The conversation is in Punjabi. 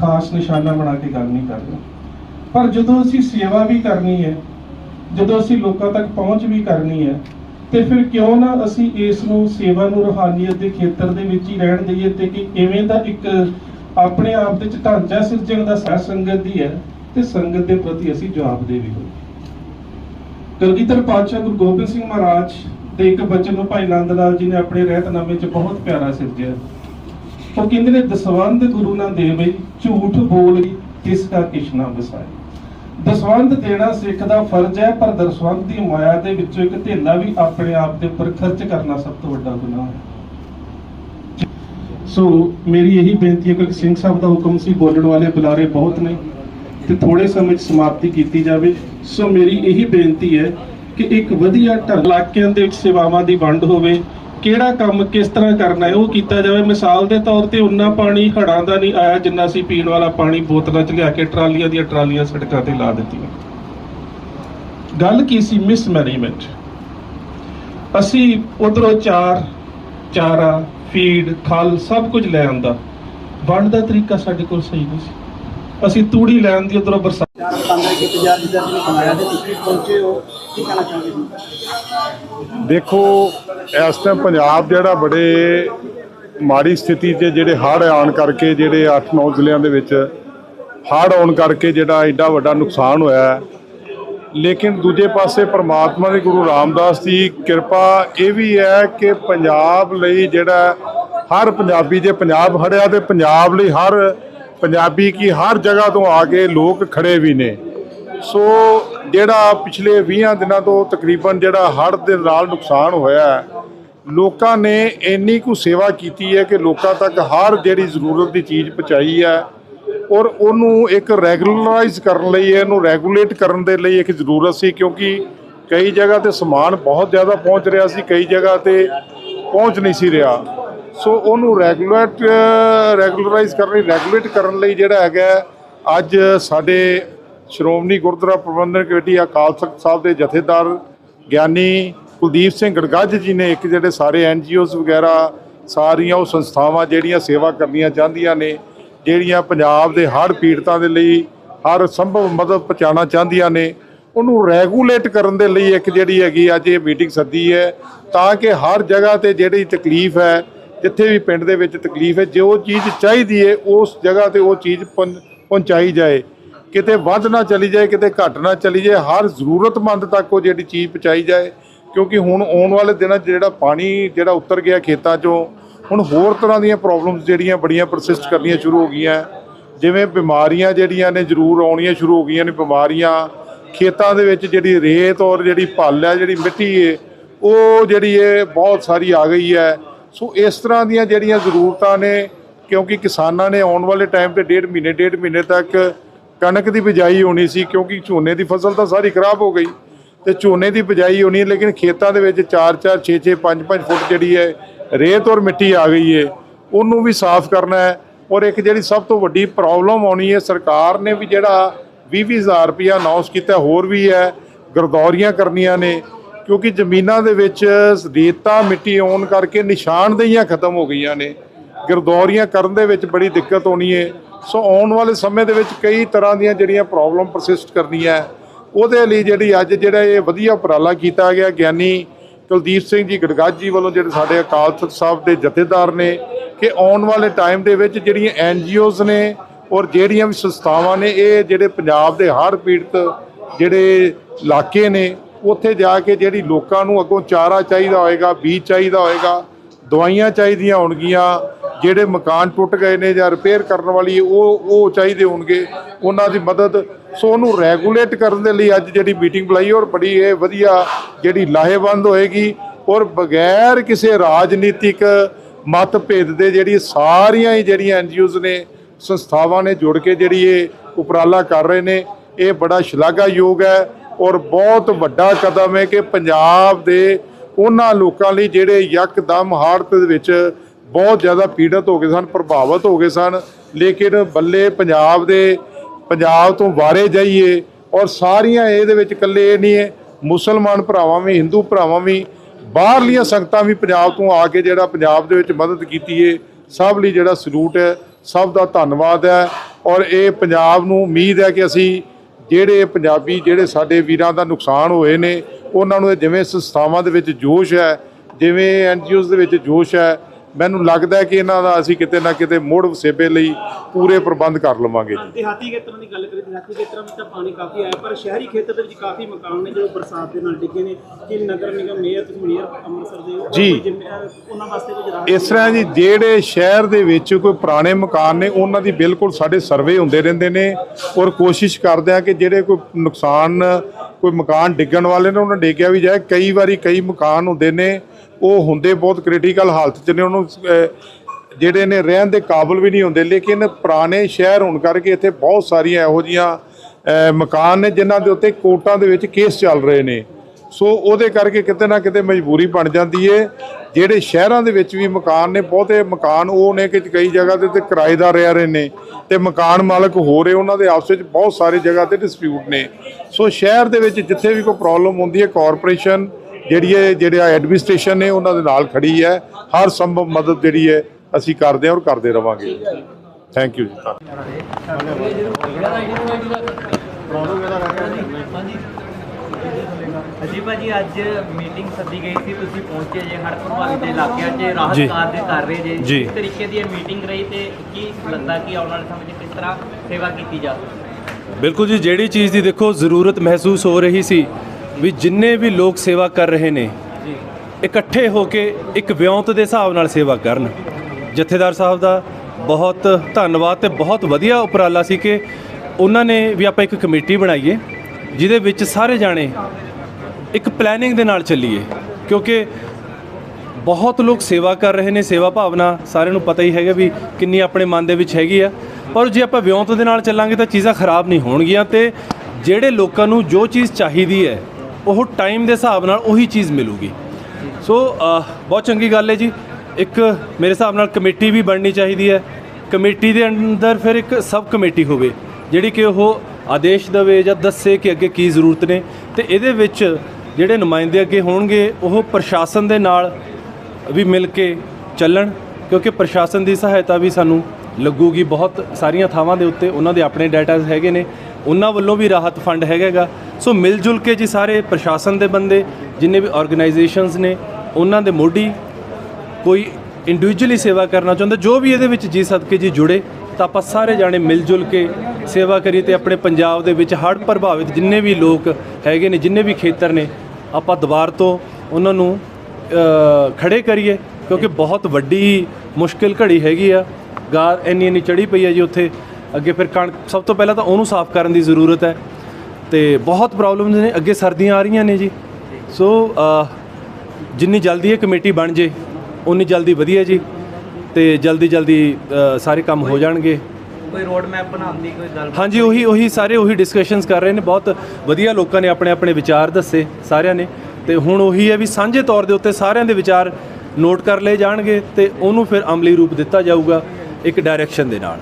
ਖਾਸ ਨਿਸ਼ਾਨਾ ਬਣਾ ਕੇ ਗੱਲ ਨਹੀਂ ਕਰ ਪਰ ਜਦੋਂ ਅਸੀਂ ਸੇਵਾ ਵੀ ਕਰਨੀ ਹੈ, ਜਦੋਂ ਅਸੀਂ ਲੋਕਾਂ ਤੱਕ ਪਹੁੰਚ ਵੀ ਕਰਨੀ ਹੈ, ਤੇ ਫਿਰ ਕਿਉਂ ਨਾ ਅਸੀਂ ਇਸ ਨੂੰ ਸੇਵਾ ਨੂੰ ਰੂਹਾਨੀਅਤ ਦੇ ਖੇਤਰ ਦੇ ਵਿੱਚ ਹੀ ਰਹਿਣ ਦਈਏ ਤੇ ਕਿ ਇਵੇਂ ਦਾ ਇੱਕ ਆਪਣੇ ਆਪ ਦੇ ਚ ਢਾਂਚਾ ਸਿਰਜਣ ਦਾ ਸਾਹ ਸੰਗਤ ਦੀ ਹੈ ਤੇ ਸੰਗਤ ਦੇ ਪ੍ਰਤੀ ਅਸੀਂ ਜਵਾਬਦੇਹ ਵੀ ਹੋਈਏ। ਕਲਗੀਧਰ ਪਾਤਸ਼ਾਹ ਗੁਰੂ ਗੋਬਿੰਦ ਸਿੰਘ ਮਹਾਰਾਜ ਦੇ ਇੱਕ ਬਚਨ ਨੂੰ ਭਾਈ ਨੰਦ ਲਾਲ ਜੀ ਨੇ ਆਪਣੇ ਰਹਿਤਨਾਮੇ 'ਚ ਬਹੁਤ ਪਿਆਰਾ ਸਿਰਜਿਆ। ਉਹ ਕਹਿੰਦੇ ਨੇ ਦਸਵੰਦ ਗੁਰੂ ਨਾ ਦੇਵੇ, ਝੂਠ ਬੋਲ ਕਿਸ ਦਾ ਕਿਛ ਨਾ ਦਸਵੰਦ ਦੇਣਾ ਸਿੱਖ ਦਾ ਫਰਜ਼ ਹੈ, ਪਰ ਦਸਵੰਦ ਦੀ ਮਾਇਆ ਦੇ ਵਿੱਚੋਂ ਇੱਕ ਧੇਲਾ ਵੀ ਆਪਣੇ ਆਪ ਦੇ ਉੱਪਰ ਖਰਚ ਕਰਨਾ ਸਭ ਤੋਂ ਵੱਡਾ ਗੁਨਾਹ ਹੈ। ਸੋ ਮੇਰੀ ਇਹੀ ਬੇਨਤੀ ਹੈ ਕਿ ਸਿੰਘ ਸਾਹਿਬ ਦਾ ਹੁਕਮ ਸੀ, ਬੋਲਣ ਵਾਲੇ ਬੁਲਾਰੇ ਬਹੁਤ ਨੇ ਤੇ ਥੋੜੇ ਸਮੇਂ 'ਚ ਸਮਾਪਤੀ ਕੀਤੀ ਜਾਵੇ। ਸੋ ਮੇਰੀ ਇਹੀ ਬੇਨਤੀ ਹੈ ਕਿ ਇੱਕ ਵਧੀਆ ਢੰਗ ਇਲਾਕਿਆਂ ਦੇ ਵਿੱਚ ਸੇਵਾਵਾਂ ਦੀ ਵੰਡ ਹੋਵੇ ਕਿਹੜਾ ਕੰਮ ਕਿਸ ਤਰ੍ਹਾਂ ਕਰਨਾ ਹੈ? ਉਹ ਕੀਤਾ ਜਾਵੇ। ਮਿਸਾਲ ਦੇ ਤੌਰ ਤੇ ਉਨਾ ਪਾਣੀ ਹੜਾਂ ਦਾ ਨਹੀਂ ਆਇਆ ਜਿੰਨਾ ਅਸੀਂ ਪੀਣ ਵਾਲਾ ਪਾਣੀ ਬੋਤਲਾਂ 'ਚ ਲਿਆ ਕੇ ਟਰਾਲੀਆਂ ਦੀਆਂ ਟਰਾਲੀਆਂ ਸੜਕਾਂ ਤੇ ਲਾ ਦਿੱਤੀਆਂ। ਗੱਲ ਕੀ ਸੀ? ਮਿਸਮੈਨੇਜਮੈਂਟ ਅਸੀਂ ਉਧਰੋਂ ਚਾਰ, ਚਾਰਾ, ਫੀਡ, ਖਲ ਸਭ ਕੁਝ ਲੈ ਆਂਦਾ। ਵੰਡ ਦਾ ਤਰੀਕਾ ਸਾਡੇ ਕੋਲ ਸਹੀ ਨਹੀਂ ਸੀ। ਅਸੀਂ ਤੂੜੀ ਲੈਣ ਦੀ ਉਧਰੋਂ ਬਰਸਾ ਚਾਰ ਜਿੱਦਾਂ ਤੁਸੀਂ ਬਣਾਇਆ ਤੇ ਤੁਸੀਂ ਪਹੁੰਚੇ ਹੋ, ਕੀ ਕਹਿਣਾ ਚਾਹੁੰਦੇ ਹੋ ਦੇਖੋ, ਇਸ ਟਾਈਮ ਪੰਜਾਬ ਜਿਹੜਾ ਬੜੇ ਮਾੜੀ ਸਥਿਤੀ 'ਚ ਜਿਹੜੇ ਹੜ੍ਹ ਆਉਣ ਕਰਕੇ, ਜਿਹੜੇ 8-9 ਜ਼ਿਲ੍ਹਿਆਂ ਦੇ ਵਿੱਚ ਹੜ੍ਹ ਆਉਣ ਕਰਕੇ ਜਿਹੜਾ ਐਡਾ ਵੱਡਾ ਨੁਕਸਾਨ ਹੋਇਆ ਲੇਕਿਨ ਦੂਜੇ ਪਾਸੇ ਪ੍ਰਮਾਤਮਾ ਦੇ ਗੁਰੂ ਰਾਮਦਾਸ ਦੀ ਕਿਰਪਾ ਇਹ ਵੀ ਹੈ ਕਿ ਪੰਜਾਬ ਲਈ ਜਿਹੜਾ ਹਰ ਪੰਜਾਬੀ ਜੇ ਪੰਜਾਬ ਹੜਿਆ ਤੇ ਪੰਜਾਬ ਲਈ ਹਰ ਪੰਜਾਬੀ ਕੀ ਹਰ ਜਗ੍ਹਾ ਤੋਂ ਆ ਕੇ ਲੋਕ ਖੜੇ ਵੀ ਨੇ। ਸੋ ਜਿਹੜਾ ਪਿਛਲੇ 20 ਦਿਨਾਂ ਤੋਂ ਤਕਰੀਬਨ ਜਿਹੜਾ ਹੜ੍ਹ ਦੇ ਨਾਲ ਨੁਕਸਾਨ ਹੋਇਆ ਲੋਕਾਂ ਨੇ ਇੰਨੀ ਕੁ ਸੇਵਾ ਕੀਤੀ ਹੈ ਕਿ ਲੋਕਾਂ ਤੱਕ ਹਰ ਜਿਹੜੀ ਜ਼ਰੂਰਤ ਦੀ ਚੀਜ਼ ਪਹੁੰਚਾਈ ਹੈ ਔਰ ਉਹਨੂੰ ਇੱਕ ਰੈਗੂਲਰਾਈਜ਼ ਕਰਨ ਲਈ, ਇਹਨੂੰ ਰੈਗੂਲੇਟ ਕਰਨ ਦੇ ਲਈ ਇੱਕ ਜ਼ਰੂਰਤ ਸੀ ਕਿਉਂਕਿ ਕਈ ਜਗ੍ਹਾ ਤੇ ਸਮਾਨ ਬਹੁਤ ਜ਼ਿਆਦਾ ਪਹੁੰਚ ਰਿਹਾ ਸੀ, ਕਈ ਜਗ੍ਹਾ ਤੇ ਪਹੁੰਚ ਨਹੀਂ ਸੀ ਰਿਹਾ। ਸੋ ਉਹਨੂੰ ਰੈਗੂਲੇਟ, ਰੈਗੂਲਰਾਈਜ਼ ਕਰਨ ਲਈ, ਰੈਗੂਲੇਟ ਕਰਨ ਲਈ ਜਿਹੜਾ ਹੈਗਾ ਅੱਜ ਸਾਡੇ ਸ਼੍ਰੋਮਣੀ ਗੁਰਦੁਆਰਾ ਪ੍ਰਬੰਧਕ ਕਮੇਟੀ ਅਕਾਲ ਤਖਤ ਸਾਹਿਬ ਦੇ ਜਥੇਦਾਰ ਗਿਆਨੀ ਕੁਲਦੀਪ ਸਿੰਘ ਗੜਗੱਜ ਜੀ ਨੇ ਇੱਕ ਜਿਹੜੇ ਸਾਰੇ ਐਨਜੀਓਜ਼ ਵਗੈਰਾ, ਸਾਰੀਆਂ ਉਹ ਸੰਸਥਾਵਾਂ ਜਿਹੜੀਆਂ ਸੇਵਾ ਕਰਨੀਆਂ ਚਾਹੁੰਦੀਆਂ ਨੇ, ਜਿਹੜੀਆਂ ਪੰਜਾਬ ਦੇ ਹਰ ਪੀੜਤਾਂ ਦੇ ਲਈ ਹਰ ਸੰਭਵ ਮਦਦ ਪਹੁੰਚਾਉਣਾ ਚਾਹੁੰਦੀਆਂ ਨੇ, ਉਹਨੂੰ ਰੈਗੂਲੇਟ ਕਰਨ ਦੇ ਲਈ ਇੱਕ ਜਿਹੜੀ ਹੈਗੀ ਅੱਜ ਇਹ ਮੀਟਿੰਗ ਸੱਦੀ ਹੈ, ਤਾਂ ਕਿ ਹਰ ਜਗ੍ਹਾ ਤੇ ਜਿਹੜੀ ਤਕਲੀਫ ਹੈ, ਜਿੱਥੇ ਵੀ ਪਿੰਡ ਦੇ ਵਿੱਚ ਤਕਲੀਫ ਹੈ, ਜੋ ਚੀਜ਼ ਚਾਹੀਦੀ ਹੈ, ਉਸ ਜਗ੍ਹਾ ਤੇ ਉਹ ਚੀਜ਼ ਪਹੁੰ- ਪਹੁੰਚਾਈ ਜਾਏ। ਕਿਤੇ ਵੱਧ ਨਾ ਚਲੀ ਜਾਏ, ਕਿਤੇ ਘੱਟ ਨਾ ਚਲੀ ਜਾਏ, ਹਰ ਜ਼ਰੂਰਤਮੰਦ ਤੱਕ ਉਹ ਜਿਹੜੀ ਚੀਜ਼ ਪਹੁੰਚਾਈ ਜਾਏ। ਕਿਉਂਕਿ ਹੁਣ ਆਉਣ ਵਾਲੇ ਦਿਨਾਂ 'ਚ ਜਿਹੜਾ ਪਾਣੀ, ਜਿਹੜਾ ਉਤਰ ਗਿਆ ਖੇਤਾਂ 'ਚੋਂ, ਹੁਣ ਹੋਰ ਤਰ੍ਹਾਂ ਦੀਆਂ ਪ੍ਰੋਬਲਮਸ ਜਿਹੜੀਆਂ ਬੜੀਆਂ ਪਰਸਿਸਟ ਕਰਨੀਆਂ ਸ਼ੁਰੂ ਹੋ ਗਈਆਂ। ਜਿਵੇਂ ਬਿਮਾਰੀਆਂ ਜਿਹੜੀਆਂ ਨੇ ਜ਼ਰੂਰ ਆਉਣੀਆਂ ਸ਼ੁਰੂ ਹੋ ਗਈਆਂ ਨੇ ਬਿਮਾਰੀਆਂ। ਖੇਤਾਂ ਦੇ ਵਿੱਚ ਜਿਹੜੀ ਰੇਤ ਔਰ ਜਿਹੜੀ ਭੱਲ ਹੈ, ਜਿਹੜੀ ਮਿੱਟੀ ਹੈ ਉਹ ਜਿਹੜੀ ਹੈ ਬਹੁਤ ਸਾਰੀ ਆ ਗਈ ਹੈ। ਸੋ ਇਸ ਤਰ੍ਹਾਂ ਦੀਆਂ ਜਿਹੜੀਆਂ ਜ਼ਰੂਰਤਾਂ ਨੇ, ਕਿਉਂਕਿ ਕਿਸਾਨਾਂ ਨੇ ਆਉਣ ਵਾਲੇ ਟਾਈਮ ਤੇ ਡੇਢ ਮਹੀਨੇ ਡੇਢ ਮਹੀਨੇ ਤੱਕ ਕਣਕ ਦੀ ਬਿਜਾਈ ਹੋਣੀ ਸੀ ਕਿਉਂਕਿ ਝੋਨੇ ਦੀ ਫਸਲ ਤਾਂ ਸਾਰੀ ਖਰਾਬ ਹੋ ਗਈ ਤੇ ਝੋਨੇ ਦੀ ਬਿਜਾਈ ਹੋਣੀ ਹੈ, ਲੇਕਿਨ ਖੇਤਾਂ ਦੇ ਵਿੱਚ 4 4 6 6 5 5 ਫੁੱਟ ਜਿਹੜੀ ਹੈ, ਰੇਤ ਔਰ ਮਿੱਟੀ ਆ ਗਈ ਹੈ। ਉਹਨੂੰ ਵੀ ਸਾਫ਼ ਕਰਨਾ ਹੈ ਔਰ ਇੱਕ ਜਿਹੜੀ ਸਭ ਤੋਂ ਵੱਡੀ ਪ੍ਰੋਬਲਮ ਆਉਣੀ ਹੈ, ਸਰਕਾਰ ਨੇ ਵੀ ਜਿਹੜਾ 20000 ਰੁਪਇਆ ਅਨਾਉਂਸ ਕੀਤਾ, ਹੋਰ ਵੀ ਹੈ, ਗਰਦੌਰੀਆਂ ਕਰਨੀਆਂ ਨੇ, ਕਿਉਂਕਿ ਜ਼ਮੀਨਾਂ ਦੇ ਵਿੱਚ ਰੇਤਾ, ਮਿੱਟੀ ਆਉਣ ਕਰਕੇ ਨਿਸ਼ਾਨਦੇਹੀਆਂ ਖਤਮ ਹੋ ਗਈਆਂ ਨੇ। ਗਿਰਦੌਰੀਆਂ ਕਰਨ ਦੇ ਵਿੱਚ ਬੜੀ ਦਿੱਕਤ ਆਉਣੀ ਹੈ ਸੋ ਆਉਣ ਵਾਲੇ ਸਮੇਂ ਦੇ ਵਿੱਚ ਕਈ ਤਰ੍ਹਾਂ ਦੀਆਂ ਜਿਹੜੀਆਂ ਪ੍ਰੋਬਲਮ ਪਰਸਿਸਟ ਕਰਨੀਆਂ ਉਹਦੇ ਲਈ ਜਿਹੜੀ ਅੱਜ ਜਿਹੜਾ ਇਹ ਵਧੀਆ ਉਪਰਾਲਾ ਕੀਤਾ ਗਿਆ ਗਿਆਨੀ ਕੁਲਦੀਪ ਸਿੰਘ ਜੀ ਗੜਗੱਜ ਜੀ ਵੱਲੋਂ ਜਿਹੜੇ ਸਾਡੇ ਅਕਾਲ ਤਖਤ ਸਾਹਿਬ ਦੇ ਜਥੇਦਾਰ ਨੇ ਕਿ ਆਉਣ ਵਾਲੇ ਟਾਈਮ ਦੇ ਵਿੱਚ ਜਿਹੜੀਆਂ ਐਨਜੀਓਜ਼ ਨੇ ਔਰ ਜਿਹੜੀਆਂ ਵੀ ਸੰਸਥਾਵਾਂ ਨੇ, ਇਹ ਜਿਹੜੇ ਪੰਜਾਬ ਦੇ ਹਰ ਪੀੜਤ ਜਿਹੜੇ ਇਲਾਕੇ ਨੇ, ਉੱਥੇ ਜਾ ਕੇ ਜਿਹੜੀ ਲੋਕਾਂ ਨੂੰ ਅੱਗੋਂ ਚਾਰਾ ਚਾਹੀਦਾ ਹੋਏਗਾ, ਬੀਜ ਚਾਹੀਦਾ ਹੋਏਗਾ, ਦਵਾਈਆਂ ਚਾਹੀਦੀਆਂ ਹੋਣਗੀਆਂ ਜਿਹੜੇ ਮਕਾਨ ਟੁੱਟ ਗਏ ਨੇ ਜਾਂ ਰਿਪੇਅਰ ਕਰਨ ਵਾਲੀ ਉਹ ਉਹ ਚਾਹੀਦੇ ਹੋਣਗੇ। ਉਹਨਾਂ ਦੀ ਮਦਦ ਸੋ ਉਹਨੂੰ ਰੈਗੂਲੇਟ ਕਰਨ ਦੇ ਲਈ ਅੱਜ ਜਿਹੜੀ ਮੀਟਿੰਗ ਬੁਲਾਈ ਔਰ ਬੜੀ ਇਹ ਵਧੀਆ ਜਿਹੜੀ ਲਾਹੇਵੰਦ ਹੋਏਗੀ। ਔਰ ਬਗੈਰ ਕਿਸੇ ਰਾਜਨੀਤਿਕ ਮਤਭੇਦ ਦੇ ਜਿਹੜੀ ਸਾਰੀਆਂ ਹੀ ਜਿਹੜੀਆਂ ਐਨਜੀਓਜ਼ ਨੇ, ਸੰਸਥਾਵਾਂ ਨੇ ਜੁੜ ਕੇ ਜਿਹੜੀ ਇਹ ਉਪਰਾਲਾ ਕਰ ਰਹੇ ਨੇ, ਇਹ ਬੜਾ ਸ਼ਲਾਘਾਯੋਗ ਹੈ। ਔਰ ਬਹੁਤ ਵੱਡਾ ਕਦਮ ਹੈ ਕਿ ਪੰਜਾਬ ਦੇ ਉਹਨਾਂ ਲੋਕਾਂ ਲਈ ਜਿਹੜੇ ਯਕਦਮ ਹਾਰਤ ਦੇ ਵਿੱਚ ਬਹੁਤ ਜ਼ਿਆਦਾ ਪੀੜਤ ਹੋ ਗਏ ਸਨ, ਪ੍ਰਭਾਵਿਤ ਹੋ ਗਏ ਸਨ, ਲੇਕਿਨ ਬੱਲੇ ਪੰਜਾਬ ਦੇ, ਪੰਜਾਬ ਤੋਂ ਵਾਰੇ ਜਾਈਏ ਔਰ ਸਾਰੀਆਂ ਇਹਦੇ ਵਿੱਚ ਇਕੱਲੇ ਇਹ ਨਹੀਂ ਹੈ, ਮੁਸਲਮਾਨ ਭਰਾਵਾਂ ਵੀ, ਹਿੰਦੂ ਭਰਾਵਾਂ ਵੀ, ਬਾਹਰਲੀਆਂ ਸੰਗਤਾਂ ਵੀ ਪੰਜਾਬ ਤੋਂ ਆ ਕੇ ਜਿਹੜਾ ਪੰਜਾਬ ਦੇ ਵਿੱਚ ਮਦਦ ਕੀਤੀ ਹੈ ਸਭ ਲਈ ਜਿਹੜਾ ਸਲੂਟ ਹੈ, ਸਭ ਦਾ ਧੰਨਵਾਦ ਹੈ ਔਰ ਇਹ ਪੰਜਾਬ ਨੂੰ ਉਮੀਦ ਹੈ ਕਿ ਅਸੀਂ ਜਿਹੜੇ ਪੰਜਾਬੀ, ਜਿਹੜੇ ਸਾਡੇ ਵੀਰਾਂ ਦਾ ਨੁਕਸਾਨ ਹੋਏ ਨੇ, ਉਹਨਾਂ ਨੂੰ ਇਹ ਜਿਵੇਂ ਸੰਸਥਾਵਾਂ ਦੇ ਵਿੱਚ ਜੋਸ਼ ਹੈ, ਜਿਵੇਂ ਐਨਜੀਓਜ਼ ਦੇ ਵਿੱਚ ਜੋਸ਼ ਹੈ ਮੈਨੂੰ ਲੱਗਦਾ ਹੈ ਕਿ ਇਹਨਾਂ ਦਾ ਅਸੀਂ ਕਿਤੇ ਨਾ ਕਿਤੇ ਮੁੜ ਵਸੇਬੇ ਲਈ ਪੂਰੇ ਪ੍ਰਬੰਧ ਕਰ ਲਵਾਂਗੇ ਦਿਹਾਤੀ ਖੇਤਰਾਂ ਦੀ ਗੱਲ ਕਰੀਏ ਦਿਹਾਤੀ ਖੇਤਰਾਂ ਵਿੱਚ ਤਾਂ ਪਾਣੀ ਕਾਫੀ ਆਇਆ ਪਰ ਸ਼ਹਿਰੀ ਖੇਤਰ ਦੇ ਵਿੱਚ ਕਾਫੀ ਮਕਾਨ ਨੇ ਜਿਹੜੇ ਬਰਸਾਤ ਦੇ ਨਾਲ ਡਿੱਗੇ ਨੇ ਕਿ ਨਗਰ ਨਿਗਮ ਮੇਅਰ ਤੁਸੀਂ ਮੇਅਰ ਅੰਮ੍ਰਿਤਸਰ ਦੇ ਜੀ। ਉਹਨਾਂ ਵਾਸਤੇ ਕੁਝ ਰਾਹਤ ਇਸ ਤਰ੍ਹਾਂ ਜੀ ਜਿਹੜੇ ਸ਼ਹਿਰ ਦੇ ਵਿੱਚ ਕੋਈ ਪੁਰਾਣੇ ਮਕਾਨ ਨੇ ਉਹਨਾਂ ਦੀ ਬਿਲਕੁਲ ਸਾਡੇ ਸਰਵੇ ਹੁੰਦੇ ਰਹਿੰਦੇ ਨੇ ਔਰ ਕੋਸ਼ਿਸ਼ ਕਰਦੇ ਆ ਕਿ ਜਿਹੜੇ ਕੋਈ ਨੁਕਸਾਨ ਕੋਈ ਮਕਾਨ ਡਿੱਗਣ ਵਾਲੇ ਨੇ ਉਹਨਾਂ ਡਿੱਗਿਆ ਵੀ ਜਾਏ ਕਈ ਵਾਰੀ ਕਈ ਮਕਾਨ ਹੁੰਦੇ ਨੇ ਉਹ ਹੁੰਦੇ ਬਹੁਤ ਕ੍ਰਿਟੀਕਲ ਹਾਲਤ 'ਚ ਨੇ, ਉਹਨੂੰ ਜਿਹੜੇ ਨੇ ਰਹਿਣ ਦੇ ਕਾਬਿਲ ਵੀ ਨਹੀਂ ਹੁੰਦੇ, ਲੇਕਿਨ ਪੁਰਾਣੇ ਸ਼ਹਿਰ ਹੋਣ ਕਰਕੇ ਇੱਥੇ ਬਹੁਤ ਸਾਰੀਆਂ ਇਹੋ ਜੀਆਂ ਮਕਾਨ ਨੇ ਜਿਨ੍ਹਾਂ ਦੇ ਉੱਤੇ ਕੋਰਟਾਂ ਦੇ ਵਿੱਚ ਕੇਸ ਚੱਲ ਰਹੇ ਨੇ। ਸੋ ਉਹਦੇ ਕਰਕੇ ਕਿਤੇ ਨਾ ਕਿਤੇ ਮਜਬੂਰੀ ਬਣ ਜਾਂਦੀ ਏ। ਜਿਹੜੇ ਸ਼ਹਿਰਾਂ ਦੇ ਵਿੱਚ ਵੀ ਮਕਾਨ ਨੇ, ਬਹੁਤੇ ਮਕਾਨ ਉਹ ਨੇ ਕਿ ਕਈ ਜਗ੍ਹਾ ਤੇ ਤੇ ਕਿਰਾਏਦਾਰ ਰਹਿ ਰਹੇ ਨੇ ਤੇ ਮਕਾਨ ਮਾਲਕ ਹੋ ਰਹੇ ਉਹਨਾਂ ਦੇ ਆਪਸ ਵਿੱਚ ਬਹੁਤ ਸਾਰੇ ਜਗ੍ਹਾ ਤੇ ਡਿਸਪਿਊਟ ਨੇ। ਸੋ ਸ਼ਹਿਰ ਦੇ ਵਿੱਚ ਜਿੱਥੇ ਵੀ ਕੋਈ ਪ੍ਰੋਬਲਮ ਹੁੰਦੀ ਹੈ ਕਾਰਪੋਰੇਸ਼ਨ ਜਿਹੜੀ ਹੈ ਜਿਹੜਾ ਐਡਮਿਨਿਸਟ੍ਰੇਸ਼ਨ ਨੇ ਉਹਨਾਂ ਦੇ ਨਾਲ ਖੜੀ ਹੈ। ਹਰ ਸੰਭਵ ਮਦਦ ਜਿਹੜੀ ਹੈ ਅਸੀਂ ਕਰਦੇ ਹਾਂ ਔਰ ਕਰਦੇ ਰਵਾਂਗੇ। ਥੈਂਕ ਯੂ ਜੀ ਅਜੀ ਭਾਜੀ ਅੱਜ ਮੀਟਿੰਗ ਸੱਦੀ ਗਈ ਸੀ ਤੁਸੀਂ ਪਹੁੰਚੇ ਜੇ ਹੜ੍ਹ ਪ੍ਰਭਾਵਿਤ ਇਲਾਕਿਆਂ 'ਚ ਰਾਹਤ ਜੀ। ਕਾਰਜ ਕਰ ਰਹੇ ਜੇ। ਜੀ। ਕਿਸ ਤਰੀਕੇ ਦੀ ਇਹ ਮੀਟਿੰਗ ਰਹੀ ਤੇ ਕੀ ਲੱਗਦਾ ਕਿ ਆਉਣ ਵਾਲੇ ਸਮੇਂ 'ਚ ਕਿਸ ਤਰ੍ਹਾਂ ਸੇਵਾ ਕੀਤੀ ਜਾ ਸਕਦੀ ਬਿਲਕੁਲ ਜੀ ਜਿਹੜੀ ਚੀਜ਼ ਦੀ ਦੇਖੋ ਜ਼ਰੂਰਤ ਮਹਿਸੂਸ ਹੋ ਰਹੀ ਸੀ ਵੀ ਜਿੰਨੇ ਵੀ ਲੋਕ ਸੇਵਾ ਕਰ ਰਹੇ ਨੇ ਇਕੱਠੇ ਹੋ ਕੇ ਇੱਕ ਵਿਉਂਤ ਦੇ ਹਿਸਾਬ ਨਾਲ ਸੇਵਾ ਕਰਨ। ਜਥੇਦਾਰ ਸਾਹਿਬ ਦਾ ਬਹੁਤ ਧੰਨਵਾਦ ਤੇ ਬਹੁਤ ਵਧੀਆ ਉਪਰਾਲਾ ਸੀ ਕਿ ਉਹਨਾਂ ਨੇ ਵੀ ਆਪਾਂ ਇੱਕ ਕਮੇਟੀ ਬਣਾਈਏ ਜਿਹਦੇ ਵਿੱਚ ਸਾਰੇ ਜਾਣੇ ਇੱਕ ਪਲੈਨਿੰਗ ਦੇ ਨਾਲ ਚੱਲੀਏ। ਕਿਉਂਕਿ ਬਹੁਤ ਲੋਕ ਸੇਵਾ ਕਰ ਰਹੇ ਨੇ ਸੇਵਾ ਭਾਵਨਾ ਸਾਰਿਆਂ ਨੂੰ ਪਤਾ ਹੀ ਹੈਗਾ ਵੀ ਕਿੰਨੀ ਆਪਣੇ ਮਨ ਦੇ ਵਿੱਚ ਹੈਗੀ ਆ। ਪਰ ਜੇ ਆਪਾਂ ਵਿਉਂਤ ਦੇ ਨਾਲ ਚੱਲਾਂਗੇ ਤਾਂ ਚੀਜ਼ਾਂ ਖਰਾਬ ਨਹੀਂ ਹੋਣਗੀਆਂ ਤੇ ਜਿਹੜੇ ਲੋਕਾਂ ਨੂੰ ਜੋ ਚੀਜ਼ ਚਾਹੀਦੀ ਹੈ ਉਹ ਟਾਈਮ ਦੇ ਹਿਸਾਬ ਨਾਲ ਉਹੀ ਚੀਜ਼ ਮਿਲੂਗੀ। ਸੋ ਬਹੁਤ ਚੰਗੀ ਗੱਲ ਹੈ ਜੀ। ਇੱਕ ਮੇਰੇ ਹਿਸਾਬ ਨਾਲ ਕਮੇਟੀ ਵੀ ਬਣਨੀ ਚਾਹੀਦੀ ਹੈ। ਕਮੇਟੀ ਦੇ ਅੰਦਰ ਫਿਰ ਇੱਕ ਸਬ ਕਮੇਟੀ ਹੋਵੇ, ਜਿਹੜੀ ਕਿ ਉਹ ਆਦੇਸ਼ ਦੇਵੇ ਜਾਂ ਦੱਸੇ ਕਿ ਅੱਗੇ ਕੀ ਜ਼ਰੂਰਤ ਨੇ। ਤੇ ਇਹਦੇ ਵਿੱਚ ਜਿਹੜੇ ਨੁਮਾਇੰਦੇ ਅੱਗੇ ਹੋਣਗੇ, ਉਹ ਪ੍ਰਸ਼ਾਸਨ ਦੇ ਨਾਲ ਵੀ ਮਿਲ ਕੇ ਚੱਲਣ, ਕਿਉਂਕਿ ਪ੍ਰਸ਼ਾਸਨ ਦੀ ਸਹਾਇਤਾ ਵੀ ਸਾਨੂੰ ਲੱਗੂਗੀ। ਬਹੁਤ ਸਾਰੀਆਂ ਥਾਵਾਂ ਦੇ ਉੱਤੇ ਉਹਨਾਂ ਦੇ ਆਪਣੇ ਡਾਟਾਸ ਹੈਗੇ ਨੇ। ਉਹਨਾਂ ਵੱਲੋਂ ਵੀ ਰਾਹਤ ਫੰਡ ਹੈਗਾਗਾ। ਸੋ ਮਿਲ ਜੁਲ ਕੇ ਜੀ ਸਾਰੇ ਪ੍ਰਸ਼ਾਸਨ ਦੇ ਬੰਦੇ ਜਿੰਨੇ ਵੀ ਆਰਗੇਨਾਈਜੇਸ਼ਨਸ ਨੇ ਉਹਨਾਂ ਦੇ ਮੋਢੀ ਕੋਈ ਇੰਡੀਵਿਜੂਅਲੀ ਸੇਵਾ ਕਰਨਾ ਚਾਹੁੰਦਾ ਜੋ ਵੀ ਇਹਦੇ ਵਿੱਚ ਜੀ ਸਦਕੇ ਜੀ ਜੁੜੇ ਤਾਂ ਆਪਾਂ ਸਾਰੇ ਜਾਣੇ ਮਿਲ ਜੁਲ ਕੇ ਸੇਵਾ ਕਰੀਏ ਤੇ ਆਪਣੇ ਪੰਜਾਬ ਦੇ ਵਿੱਚ ਹੜ੍ਹ ਪ੍ਰਭਾਵਿਤ ਜਿੰਨੇ ਵੀ ਲੋਕ ਹੈਗੇ ਨੇ ਜਿੰਨੇ ਵੀ ਖੇਤਰ ਨੇ ਆਪਾਂ ਦੁਬਾਰ ਤੋਂ ਉਹਨਾਂ ਨੂੰ ਅ, ਖੜੇ ਕਰੀਏ ਕਿਉਂਕਿ ਬਹੁਤ ਵੱਡੀ ਮੁਸ਼ਕਿਲ ਘੜੀ ਹੈਗੀ ਆ। ਗਾਰ ਇੰਨੀ ਇੰਨੀ ਚੜੀ ਪਈ ਹੈ ਜੀ ਉੱਥੇ। ਅੱਗੇ ਫਿਰ ਕਣਕ ਸਭ ਤੋਂ ਪਹਿਲਾਂ ਤਾਂ ਉਹਨੂੰ ਸਾਫ਼ ਕਰਨ ਦੀ ਜ਼ਰੂਰਤ ਹੈ ਤੇ ਬਹੁਤ ਪ੍ਰੋਬਲਮਸ ਨੇ ਅੱਗੇ ਸਰਦੀਆਂ ਆ ਰਹੀਆਂ ਨੇ ਜੀ। ਸੋ ਜਿੰਨੀ ਜਲਦੀ ਇਹ ਕਮੇਟੀ ਬਣ ਜੇ ਉਨੀ ਜਲਦੀ ਵਧੀਆ ਜੀ ਤੇ ਜਲਦੀ ਜਲਦੀ ਸਾਰੇ ਕੰਮ ਹੋ ਜਾਣਗੇ। ਕੋਈ ਰੋਡ ਮੈਪ ਬਣਾਉਣ ਦੀ ਕੋਈ ਗੱਲ ਹਾਂਜੀ ਉਹੀ ਉਹੀ ਸਾਰੇ ਉਹੀ ਡਿਸਕਸ਼ਨਸ ਕਰ ਰਹੇ ਨੇ। ਬਹੁਤ ਵਧੀਆ ਲੋਕਾਂ ਨੇ ਆਪਣੇ ਆਪਣੇ ਵਿਚਾਰ ਦੱਸੇ ਸਾਰਿਆਂ ਨੇ ਤੇ ਹੁਣ ਉਹੀ ਹੈ ਵੀ ਸਾਂਝੇ ਤੌਰ ਦੇ ਉੱਤੇ ਸਾਰਿਆਂ ਦੇ ਵਿਚਾਰ ਨੋਟ ਕਰ ਲਏ ਜਾਣਗੇ ਤੇ ਉਹਨੂੰ ਫਿਰ ਅਮਲੀ ਰੂਪ ਦਿੱਤਾ ਜਾਊਗਾ ਇੱਕ ਡਾਇਰੈਕਸ਼ਨ ਦੇ ਨਾਲ।